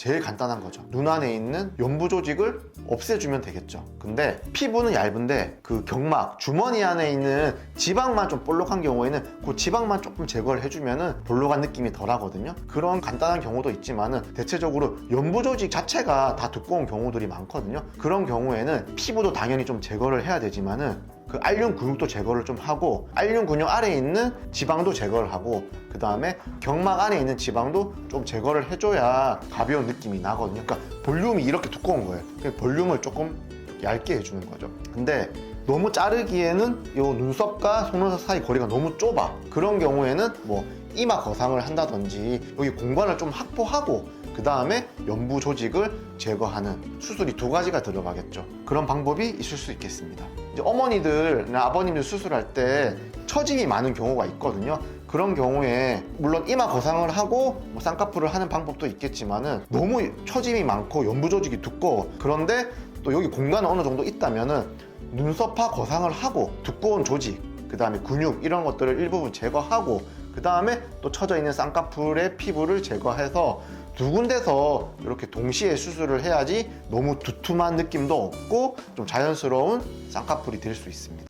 제일 간단한 거죠. 눈 안에 있는 연부 조직을 없애주면 되겠죠. 근데 피부는 얇은데 그 경막, 주머니 안에 있는 지방만 좀 볼록한 경우에는 그 지방만 조금 제거를 해주면은 볼록한 느낌이 덜 하거든요. 그런 간단한 경우도 있지만은 대체적으로 연부 조직 자체가 다 두꺼운 경우들이 많거든요. 그런 경우에는 피부도 당연히 좀 제거를 해야 되지만은 그 알륜 근육도 제거를 좀 하고 알륜 근육 아래에 있는 지방도 제거를 하고 그 다음에 경막 안에 있는 지방도 좀 제거를 해줘야 가벼운 느낌이 나거든요. 그러니까 볼륨이 이렇게 두꺼운 거예요. 볼륨을 조금 얇게 해주는 거죠. 근데 너무 자르기에는 요 눈썹과 속눈썹 사이 거리가 너무 좁아. 그런 경우에는 뭐 이마 거상을 한다든지 여기 공간을 좀 확보하고 그 다음에 연부 조직을 제거하는 수술이 두 가지가 들어가겠죠. 그런 방법이 있을 수 있겠습니다. 이제 어머니들이나 아버님들 수술할 때 처짐이 많은 경우가 있거든요. 그런 경우에 물론 이마 거상을 하고 뭐 쌍꺼풀을 하는 방법도 있겠지만은 너무 처짐이 많고 연부 조직이 두꺼워. 그런데 또 여기 공간은 어느 정도 있다면은 눈썹파 거상을 하고 두꺼운 조직, 그 다음에 근육 이런 것들을 일부분 제거하고 그 다음에 또 처져 있는 쌍꺼풀의 피부를 제거해서 두 군데서 이렇게 동시에 수술을 해야지 너무 두툼한 느낌도 없고 좀 자연스러운 쌍꺼풀이 될 수 있습니다.